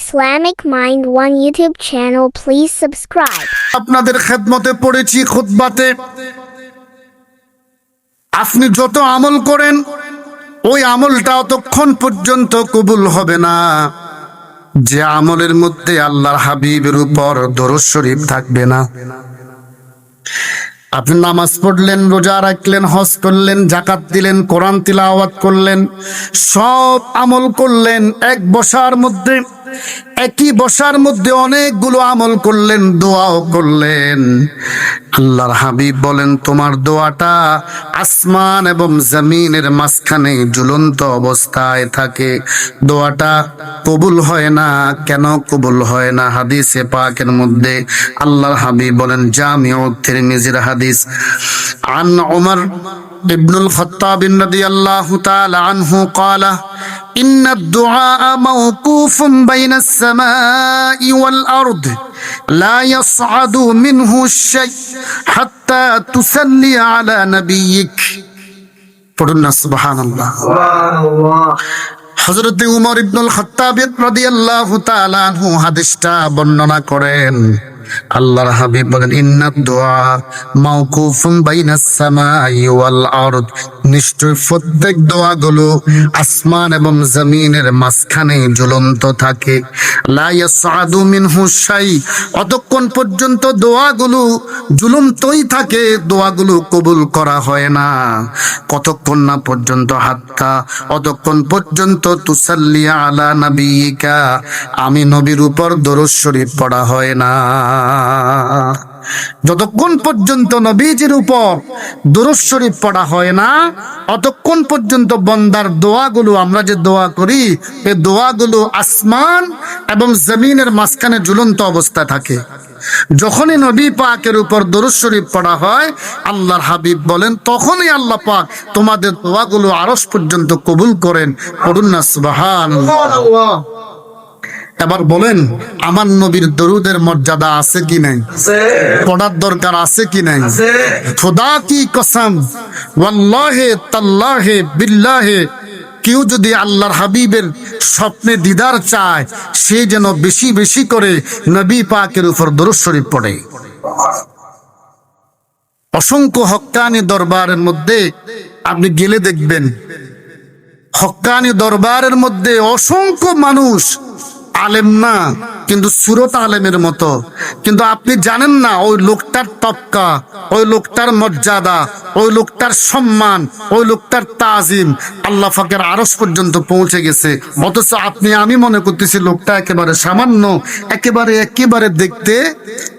Islamic Mind One YouTube channel. Please subscribe. আপনাদের খেদমতে পড়েছি খুতবাতে আপনি যত আমল করেন, ওই আমলটা অতক্ষণ পর্যন্ত কবুল হবে না যে আমলের মধ্যে আল্লাহর হাবিবের উপর দরজ শরীফ থাকবে না আপনি নামাজ পড়লেন, রোজা রাখলেন, হজ করলেন জাকাত দিলেন, কোরআন তিলাওয়াত করলেন, সব আমল করলেন এক বসার মধ্যে একই বসার মধ্যে অনেকগুলো আমল করলেন দোয়াও করলেন আল্লাহর হাবিব বলেন তোমার দোয়াটা আসমান এবং জমিনের মাঝখানে ঝুলন্ত অবস্থায় থাকে দোয়াটা কবুল হয় না কেন কবুল হয় না হাদিসে পাকের মধ্যে আল্লাহর হাবিব বলেন জামিউ তিরমিজির হাদিস আন উমর ابن الخطاب رضي الله تعالى عنه قال إن الدعاء موقوف بين السماء والأرض لا يصعد منه الشيء حتى تسلي على نبيك পড়ুন سبحان الله হজরত উমর ইবনুল খত্তাব রাদিয়াল্লাহু তাআলা আনহু হাদিসটা বর্ণনা করেন আল্লাহর হাবিব বলেন ইন্না দোয়া মাওকুফুন বাইনাস সামাই ওয়াল আরদ। নিশ্চয় প্রত্যেক দোয়াগুলো আসমান এবং জমিনের মাঝখানে ঝুলন্ত থাকে। লা ইয়াসআদু মিনহু শাই, অতক্ষণ পর্যন্ত দোয়াগুলো ঝুলন্তই থাকে, দোয়াগুলো কবুল করা হয় না। কতক্ষণ না পর্যন্ত হাত্তা অতক্ষণ পর্যন্ত তুসাল্লিয়া আলা নবিকা আমি নবীর উপর দরুদ শরীফ পড়া হয় না। যতক্ষণ পর্যন্ত নবীজির উপর দরুদ শরীফ পড়া হয় না, অতক্ষণ পর্যন্ত বন্দার দোয়াগুলো, আমরা যে দোয়া করি এই দোয়াগুলো আসমান এবং জমিনের মাঝখানে ঝুলন্ত অবস্থায় থাকে। যখনই নবী পাকের উপর দরুদ শরীফ পড়া হয়, আল্লাহর হাবিব বলেন, তখনই আল্লাহ পাক তোমাদের দোয়াগুলো আরস পর্যন্ত কবুল করেন। পড়ুন না সুবাহান এবার বলেন আমার নবীর দরুদের মর্যাদা আছে কি নাই? পড়ার দরকার আছে কি নাই? খোদা কি কসম? ওয়াল্লাহে তাল্লাহে বিল্লাহে কেউ যদি আল্লাহর হাবিবের স্বপ্নে দিদার চায় সে যেন বেশি বেশি করে নবী পাকের উপর দরুদ শরীফ পড়ে। অসংখ্য হক্কানি দরবারের মধ্যে আপনি গেলে দেখবেন হক্কানি দরবারের মধ্যে অসংখ্য মানুষ আলেম না। কিন্তু সুরত আলেমের মতো। কিন্তু আপনি জানেন না, ওই লোকটার তপকা ওই লোকটার মর্যাদা, ওই লোকটার সম্মান, ওই লোকটার তাজিম আল্লাহ ফাকের আরস পর্যন্ত পৌঁছে গেছে। অথচ আপনি, আমি মনে করতেছি লোকটা একেবারে সামান্য, একেবারে একেবারে দেখতে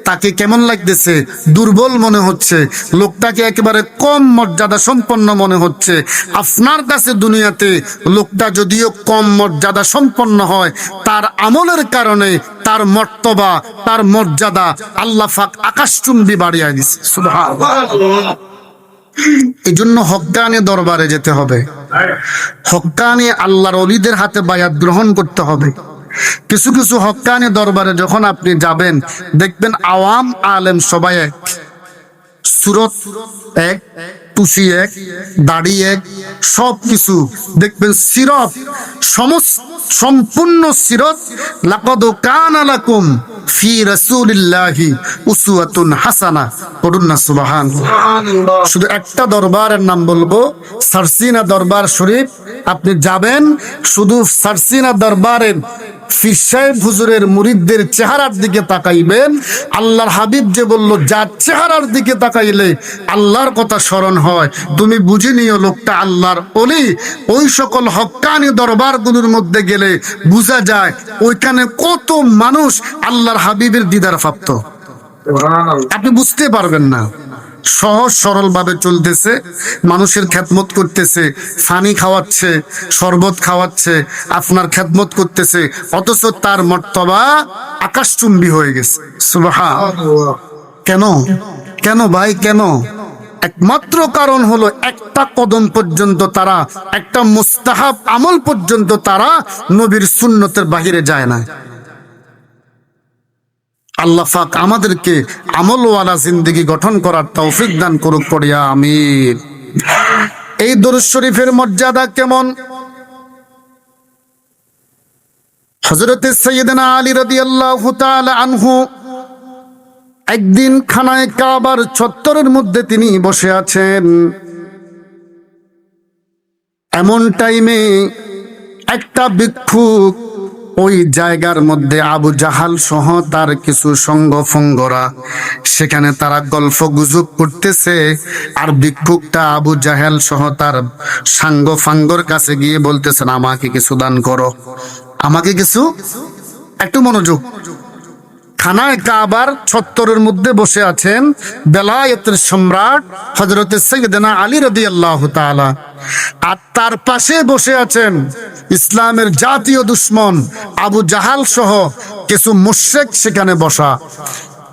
তাকে কেমন লাগতেছে, দুর্বল মনে হচ্ছে। লোকটাকে একেবারে কম মর্যাদা সম্পন্ন মনে হচ্ছে। আপনার কাছে দুনিয়াতে লোকটা যদিও কম মর্যাদা সম্পন্ন হয়, তার আমলের কারণে তার মর্তবা, তার মর্যাদা আল্লাহ ফাক আকাশচুম্বি বাড়িয়ে দিছে। এই জন্য হক্কানি দরবারে যেতে হবে। হক্কানি আল্লাহর অলিদের হাতে বায়াত গ্রহণ করতে হবে। কিছু কিছু হক্কানি দরবারে যখন আপনি যাবেন, দেখবেন আওয়াম আলেম সবাই এক। সুরত এক টুসি এক দাড়ি এক সব কিছু দেখবেন সিরত সমস্ত সম্পূর্ণ সিরত লাকাদ কানা লাকুম ফি রাসূলিল্লাহি উসওয়াতুন হাসানা। পড়ুন না সুবহান শুধু একটা দরবারের নাম বলব সারসিনা দরবার শরীফ। আপনি যাবেন শুধু সারসিনা দরবারের হুজুরের মুরিদদের চেহারার দিকে তাকাইবেন আল্লাহর হাবিব যে বলল যার চেহারার দিকে তাকাইলে আল্লাহর কথা স্মরণ হয়। তুমি বুঝে নিও লোকটা আল্লাহর অলি ওই সকল হক্কানি দরবারগুলোর মধ্যে গেলে বোঝা যায় ওইখানে কত মানুষ আল্লাহর হাবিবের দিদার প্রাপ্ত। আপনি বুঝতে পারবেন না। সহজ সরল ভাবে চলতেছে, মানুষের খ্যাতমত করতেছে, ফানি খাওয়াচ্ছে, শরবত খাওয়াচ্ছে, আপনার খ্যাতমত করতেছে, অথচ তার মর্তবা আকাশচুম্বী হয়ে গেছে। সুবহান কেন? কেন ভাই, কেন? একমাত্র কারণ হলো একটা কদম পর্যন্ত তারা, একটা মুস্তাহাব আমল পর্যন্ত তারা নবীর সুন্নতের বাহিরে যায় না। আল্লাহ পাক আমাদেরকে আমলওয়ালা জিন্দগি গঠন করার তৌফিক দান করুক করিয়া আমির এই দরুদ শরীফের মর্যাদা কেমন? হজরতে সৈয়দনা আলী রাদিয়াল্লাহু তাআলা আনহু একদিন খানায় কাবার চত্বরের মধ্যে তিনি বসে আছেন। এমন টাইমে একটা ভিক্ষুক ওই জায়গার মধ্যে আবু জাহাল সহ তার কিছু সঙ্গ ফঙ্গরা সেখানে তারা গল্প গুজব করতেছে আর ভিক্ষুকটা আবু জাহাল সহ তার সাঙ্গ ফাঙ্গর কাছে গিয়ে বলতেছেন আমাকে কিছু দান করো। আমাকে কিছু? একটু মনোযোগ। খানায় কাবার ছত্তরের মধ্যে বসে আছেন বেলায়েতের সম্রাট হজরতে সৈয়দনা আলী রদি আল্লাহ তাআলা। আর তার পাশে বসে আছেন ইসলামের জাতীয় দুশ্মন আবু জাহাল সহ কিছু মুশেক সেখানে বসা।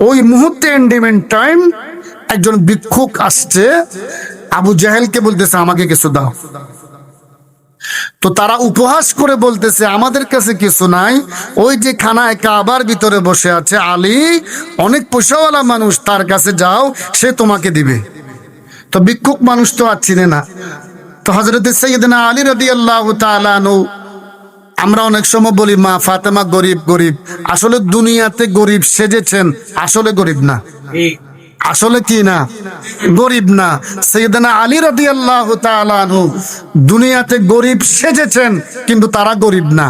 ওই মুহূর্তে এন্ডিমেন্ট টাইম, একজন ভিক্ষুক আসছে। আবু জাহেলকে বলতেছে, আমাকে কিছু দাও। তো তারা উপহাস করে বলতেছে, আমাদের কাছে কিছু নাই। ওই যে খানায় কাবার ভিতরে বসে আছে আলী, অনেক পয়সাওয়ালা মানুষ, তার কাছে যাও, সে তোমাকে দিবে। তো ভিক্ষুক মানুষ তো আর চিনে না। তো হজরত সৈয়দনা আলী রদি আল্লাহ তালানু আমরা অনেক সময় বলি, মা ফাতেমা গরিব গরিব। আসলে দুনিয়াতে গরিব সেজেছেন, আসলে গরিব না। আসলে কি না? গরিব না। সৈয়দনা আলী রাদি আল্লাহ তালানহু দুনিয়াতে গরিব সেজেছেন, কিন্তু তারা গরিব না।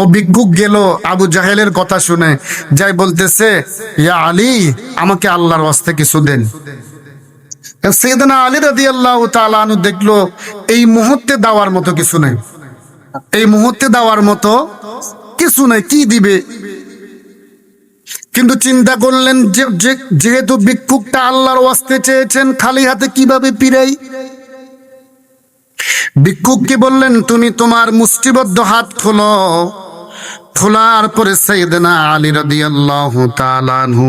ও ভিক্ষুক গেল আবু জাহেলের কথা শুনে, যাই বলতেছে, ইয়া আলী, আমাকে আল্লাহর ওয়াস্তে কিছু দেন। সৈয়দনা আলী রাদি আল্লাহ তালানু দেখল, এই মুহূর্তে দেওয়ার মতো কিছু নেই। এই মুহূর্তে দেওয়ার মতো কিছু নেই। কি দিবে? কিন্তু চিন্তা করলেন যে যেহেতু ভিক্ষুকটা আল্লাহর ওয়াস্তে চেয়েছেন, খালি হাতে কীভাবে পিরাই ভিক্ষুককে বললেন, তুমি তোমার মুষ্টিবদ্ধ হাত খোলো। খোলার পরে সাইয়েদনা আলী রাদিয়াল্লাহু তাআলা আনহু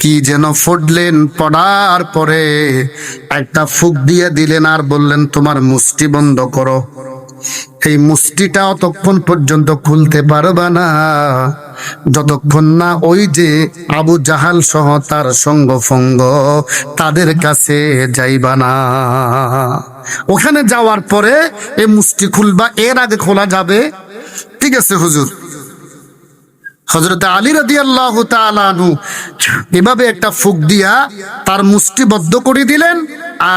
কি যেন ফডলেন পড়ার পরে একটা ফুক দিয়ে দিলেন আর বললেন, তোমার মুষ্টি বন্ধ করো। এই মুষ্টিটা অতক্ষণ পর্যন্ত খুলতে পারবা না। যতক্ষণ না ওই যে আবু জাহাল সহ তার সঙ্গ ফঙ্গ তাদের কাছে যাইবা না। ওখানে যাওয়ার পরে এই মুষ্টি খুলবা, এর আগে খোলা যাবে। ঠিক আছে, হুজুর। হজরত আলী রাদি আল্লাহ তালু এভাবে একটা ফুক দিয়া তার মুষ্টিবদ্ধ করে দিলেন,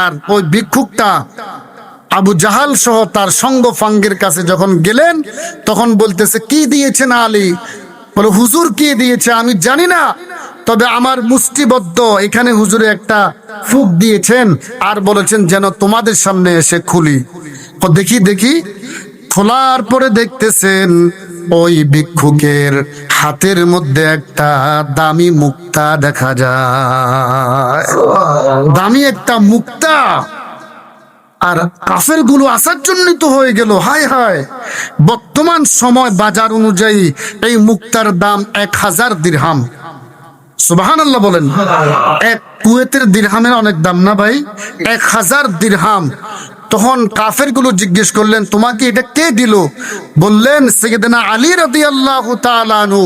আর ওই ভিক্ষুকটা আবু জাহাল সহ তার সঙ্গ ফাঙ্গের কাছে যখন গেলেন তখন বলতেছে কি দিয়েছেন আলী? বলে হুজুর কি দিয়েছে আমি জানি না তবে আমার মুষ্টিবদ্ধ এখানে হুজুরে একটা ফুক দিয়েছেন আর বলেছেন যেন তোমাদের সামনে এসে খুলি। ও দেখি দেখি খোলার পরে দেখতেছেন ওই ভিক্ষুকের হাতের মধ্যে একটা দামি মুক্তা দেখা যায়। দামি একটা মুক্তা। আর কাফেরগুলো আসার জন্যই তো হয়ে গেল। হায় হায়। বর্তমান সময় বাজার অনুযায়ী এই মুক্তার দাম এক হাজার দিরহাম। সুবাহান বলেন, এক কুয়েতের দিরহামের অনেক দাম না ভাই? এক হাজার দিরহাম। তখন কাফেরগুলো জিজ্ঞেস করলেন, তোমাকে এটা কে দিল? বললেন সেকেদিনা আলী রদি আল্লাহ তালানু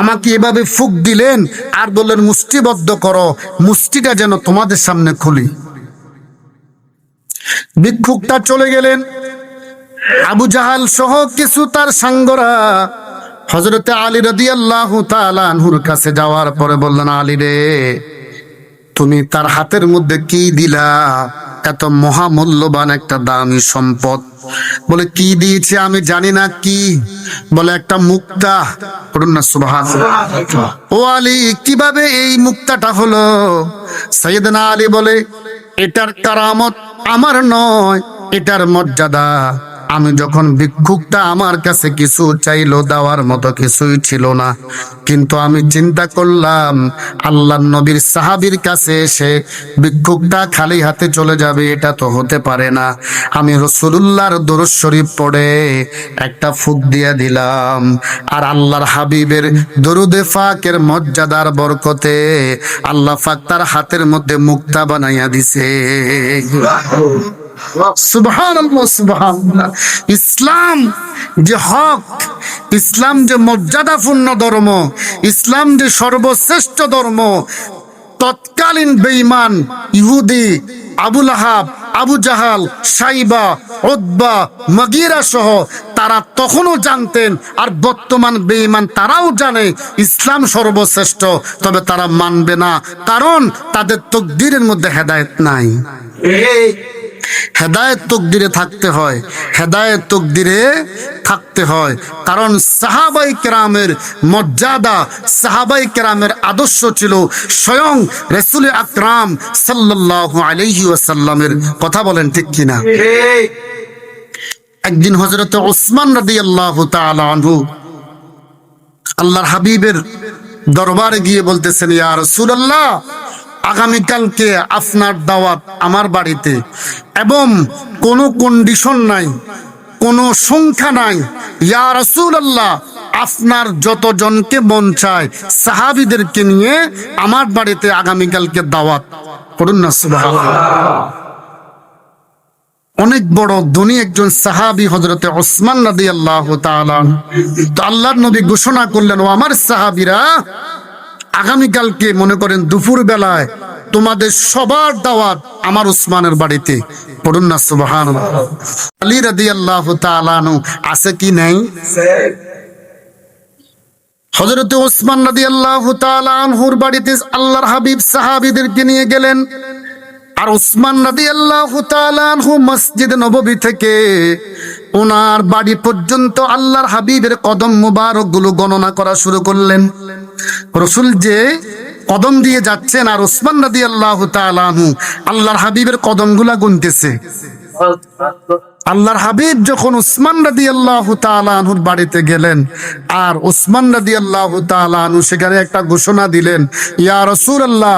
আমাকে এভাবে ফুক দিলেন, আর বললেন, মুষ্টিবদ্ধ করো, মুষ্টিটা যেন তোমাদের সামনে খুলি। ভিক্ষুকটা চলে গেলেন। আবু জাহাল সহ কিছু তার সাঙ্গরা হজরতে আলী রদি আল্লাহ তালানহুর কাছে যাওয়ার পরে বললেন, আলী রে, তুমি তার হাতের মধ্যে কি দিলা? এত মহামূল্যবান একটা দামি সম্পদ। বলে, কি দিয়েছে আমি জানি না, কি? বলে, একটা মুক্তা। পড়ুন না সুবহান ও আলী, কীভাবে এই মুক্তাটা হলো? সৈয়দনা আলী বলে, এটার কারামত আমার নয় এটার মর্যাদা। আমি যখন ভিক্ষুকটা আমার কাছে কিছু চাইলো, দেওয়ার মতো কিছুই ছিল না। কিন্তু আমি চিন্তা করলাম, আল্লাহ নবীর সাহাবীর কাছে এসে ভিক্ষুকটা খালি হাতে চলে যাবে, এটা তো হতে পারে না। আমি রসুল্লাহর দরুদ শরীফ পড়ে একটা ফুক দিয়ে দিলাম। আর আল্লাহর হাবিবের দরুদে ফাকের মর্যাদার বরকতে আল্লাহ ফাক তার হাতের মধ্যে মুক্তা বানাইয়া দিছে। ইসলাম যে হক, ইসলাম যে মর্যাদাপূর্ণ ধর্ম, ইসলাম যে সর্বশ্রেষ্ঠ ধর্ম, তৎকালীন বেঈমান ইহুদি আবুল আহাব আবু জাহাল, সাইবা ওদ্বা মগিরা সহ তারা তখনও জানতেন আর বর্তমান বেঈমান তারাও জানে ইসলাম সর্বশ্রেষ্ঠ, তবে তারা মানবে না, কারণ তাদের তকদিরের মধ্যে হেদায়েত নাই। হেদায়েত তকদিরে থাকতে হয়, হেদায়েত তকদিরে থাকতে হয়। কারণ সাহাবাই কেরামের মর্যাদা, সাহাবাই কেরামের আদর্শ ছিল স্বয়ং রসুল আকরাম সাল্লাল্লাহু আলাইহি ওয়াসাল্লামের। কথা বলেন ঠিক কিনা? একদিন হজরত ওসমান রাদিয়াল্লাহু তাআলা আনহু আল্লাহর হাবিবের দরবারে গিয়ে বলতেছেন, ইয়া রাসূলুল্লাহ, আগামীকালকে আপনার দাওয়াত আমার বাড়িতে। এবং কোনো কন্ডিশন নাই, কোনো সংখ্যা নাই। ইয়া রাসূলুল্লাহ, আপনার যতজনকে মন চায়, সাহাবিদেরকে নিয়ে আমার বাড়িতে আগামীকালকে দাওয়াত করুন না অনেক বড় ধনী একজন সাহাবি হজরতে ওসমান নদী আল্লাহ তো আল্লাহর নবী ঘোষণা করলেন, ও আমার সাহাবিরা, আগামীকালকে মনে করেন দুপুর বেলায় তোমাদের সবার দাওয়াত আমার উসমানের বাড়িতে। পড়ুন না সুবহান আলী রাদি আল্লাহ তালানু আছে কি নাই? হজরতে ওসমান রাদি আল্লাহ তালানহুর বাড়িতে আল্লাহর হাবিব সাহাবিদেরকে নিয়ে গেলেন। আর উসমান নদী আল্লাহ তালানহু মসজিদ নববী থেকে ওনার বাড়ি পর্যন্ত আল্লাহর হাবিবের কদম মুবারকগুলো গণনা করা শুরু করলেন। রসুল যে কদম দিয়ে যাচ্ছেন আর ওসমান নদী আল্লাহ আল্লাহর হাবিবের কদমগুলা গুনতেছে। আল্লাহর হাবিব যখন উসমান রাদি আল্লাহ তালাহুর বাড়িতে গেলেন, আর উসমান রাদি আল্লাহ তালাহু সেখানে একটা ঘোষণা দিলেন, ইয়া রসুল আল্লাহ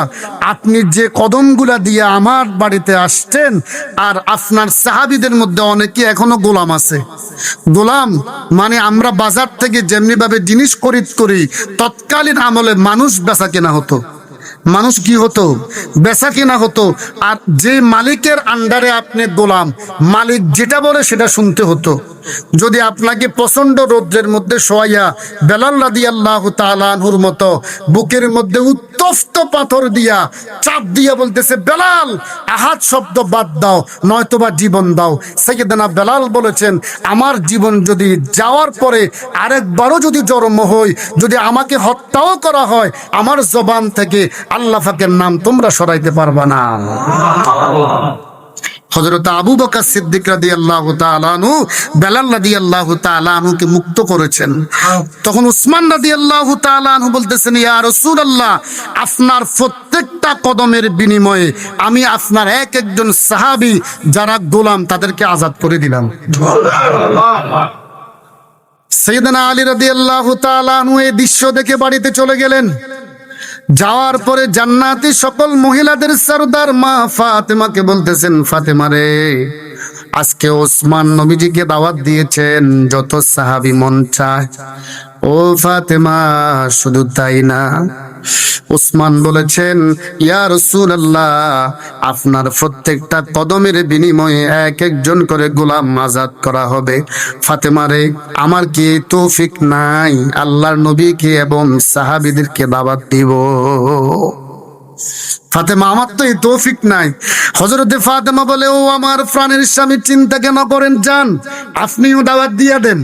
আপনি যে কদমগুলা দিয়ে আমার বাড়িতে আসছেন, আর আপনার সাহাবিদের মধ্যে অনেকে এখনও গোলাম আছে। গোলাম মানে আমরা বাজার থেকে যেমনিভাবে জিনিস খরিদ করি, তৎকালীন আমলে মানুষ বেচা কেনা হতো। মানুষ কি হতো? বেচা কিনা হতো। আর যে মালিকের আন্ডারে আপনি গোলাম, মালিক যেটা বলে সেটা শুনতে হতো। যদি আপনাকে প্রচণ্ড রৌদ্রের মধ্যে শোয়াইয়া বেলাল রাদি আল্লাহ তালানহুর মতো বুকের মধ্যে উত্তপ্ত পাথর দিয়া চাপ দিয়া বলতেছে, বেলাল আহাত শব্দ বাদ দাও, নয়তোবা জীবন দাও। সেকেদানা বেলাল বলেছেন, আমার জীবন যদি যাওয়ার পরে আরেকবারও যদি জন্ম হই, যদি আমাকে হত্যাও করা হয়, আমার জবান থেকে আল্লাহ ফাকের নাম তোমরা সরাইতে পারবা না। হজরত আবু বকর সিদ্দিক রাদি আল্লাহ তালানু বেলাল রাদি আল্লাহ তালানুকে মুক্ত করেছেন। তখন উসমান রাদি আল্লাহ তালানু বলতেছেন, ইয়া রসুল আল্লাহ আপনার প্রত্যেকটা কদমের বিনিময়ে আমি আপনার এক একজন সাহাবি যারা গোলাম তাদেরকে আজাদ করে দিলাম। সৈয়দনা আলী রাদি আল্লাহ তালানু এই দৃশ্য দেখে বাড়িতে চলে গেলেন। যাওয়ার পরে জান্নাতি সকল মহিলাদের সারদার মা ফাতেমাকে বলতেছেন, ফাতেমা রে, আজকে ওসমান নবীজিকে দাওয়াত দিয়েছেন, যত সাহাবি মন চায়। ও ফাতেমা, শুধু তাই না ওসমান বলেছেন, ইয়া রাসূলুল্লাহ, আপনার প্রত্যেকটা কদমের বিনিময়ে এক একজন করে গোলাম আজাদ করা হবে। ফাতেমারে, আমার কি তৌফিক নাই? আল্লাহর নবীকে এবং সাহাবীদেরকে দাওয়াত দিব। ফাতেমা, আমার তো এই তৌফিক নাই। হজরতে ফাতেমা বলে, ও আমার প্রাণের স্বামী, চিন্তা কেন করেন যান আপনিও দাওয়াত দিয়ে দেন।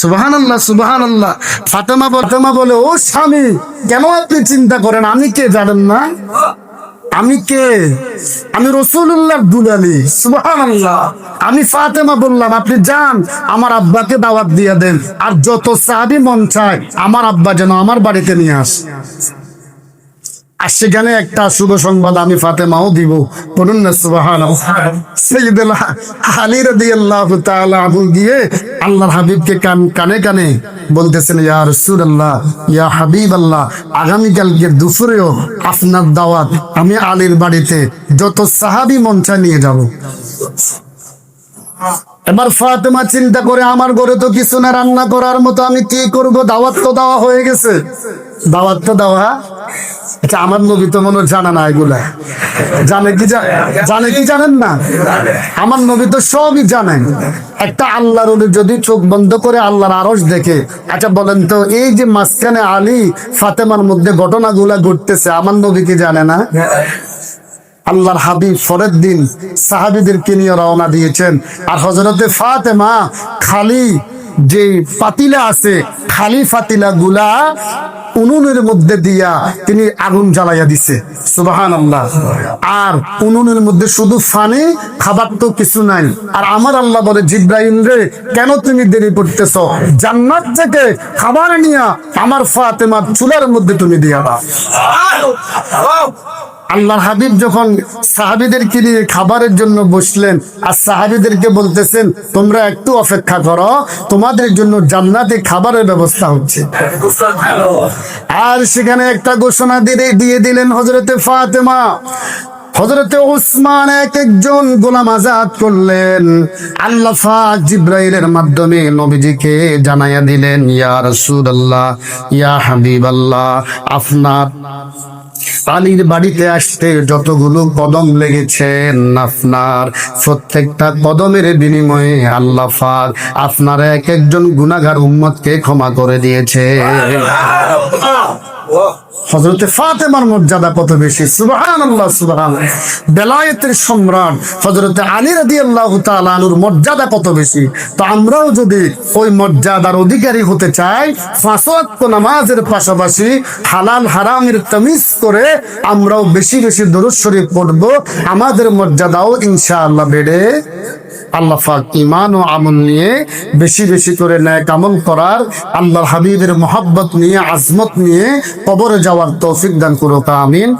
সুবাহান আল্লাহ ফাতেমা ফাতেমা বলে, ও স্বামী, কেন আপনি চিন্তা করেন? আমি কে জানেন না? আমি কে? আমি রসুল্লাহ দুলালি। সুবাহান আল্লাহ আমি ফাতেমা বললাম, আপনি যান, আমার আব্বাকে দাওয়াত দিয়ে দেন। আর যত সাহাবি মন চায়, আমার আব্বা যেন আমার বাড়িতে নিয়ে আসে। সেখানে একটা শুভ সংবাদ আমি ফাতেমাও দিব। বলুন না সুবাহান আলী রাদিয়াল্লাহু তাআলা আবু গিয়ে হাবিবকে কান, কানে কানে বলতেছেন, ইয়া রাসূলুল্লাহ, ইয়া হাবিবাল্লাহ, আগামী কালকে দুপুরেও আপনার দাওয়াত আমি আলীর বাড়িতে যত সাহাবি মঞ্চা নিয়ে যাব। এবার ফাতেমা চিন্তা করে, আমার ঘরে তো কিছু না, রান্না করার মতো আমি কি করব? দাওয়াত তো দেওয়া হয়ে গেছে। দাওয়াত তো দেওয়া? আচ্ছা আমার নবী তো মনে জানা না এগুলা। জানে কি জানে কি জানেন না? আমার নবী তো সবই জানেন একটা আল্লাহর যদি চোখ বন্ধ করে আল্লাহর আরস দেখে আচ্ছা বলেন তো, এই যে মাঝখানে আলী, ফাতেমার মধ্যে ঘটনাগুলা ঘটতেছে, আমার নবী কি জানে না? আল্লাহর হাবিব পরের দিন সাহাবিদেরকে নিয়ে রওনা দিয়েছেন। আর হজরতে ফাতেমা খালি যে পাতিলা আছে, খালি পাতিলা গুলা উনুনের মধ্যে দিয়া তিনি আগুন জ্বালাইয়া দিছে। সুবাহান আল্লাহ আর উনুনের মধ্যে শুধু ফানি খাবার তো কিছু নাই। আর আমার আল্লাহ বলে জিব্রাহিম রে, কেন তুমি দেরি করতেছ? জান্নাত থেকে খাবার নিয়া আমার ফাতেমার চুলার মধ্যে তুমি দিয়া দাও আল্লাহর হাবিব যখন সাহাবিদেরকে নিয়ে খাবারের জন্য বসলেন, আর সাহাবিদেরকে বলতেছেন, তোমরা একটু অপেক্ষা করো, তোমাদের জন্য জান্নাতে খাবারের ব্যবস্থা হচ্ছে। আর সেখানে একটা ঘোষণা দিয়ে দিয়ে দিলেন হজরতে ফাতেমা। হজরতে ওসমান এক একজন গোলাম আজাদ করলেন। আল্লাহ ফাক জিব্রাইলের মাধ্যমে নবীজিকে জানাইয়া দিলেন, ইয়া রাসূলুল্লাহ, ইয়া হাবিবাল্লাহ, আপনার আলীর বাড়িতে আসতে যতগুলো কদম লেগেছেন আপনার প্রত্যেকটা কদমের বিনিময়ে আল্লাহ পাক আপনার এক একজন গুণাগার উম্মদকে ক্ষমা করে দিয়েছে। হজরতে ফাতেমার মর্যাদা কত বেশি? আল্লাহ বেলায়েতের সম্রাট হজরতে আলী রাদি আল্লাহ তালুর মর্যাদা কত বেশি? তো আমরাও যদি ওই মর্যাদার অধিকারী হতে চাই, ফাঁসওয়াক্ত নামাজের পাশাপাশি হালাল হারামের তামিজ করে আমরাও বেশি বেশি দরুদ শরীফ পড়ব, আমাদের মর্যাদাও ইনশাআল্লাহ বেড়ে আল্লাহ পাক ইমান ও আমল নিয়ে বেশি বেশি করে ন্যাক আমল করার আল্লাহর হাবিবের মোহাব্বত নিয়ে, আজমত নিয়ে কবরে যাওয়ার তৌফিক দান করুক, আমিন।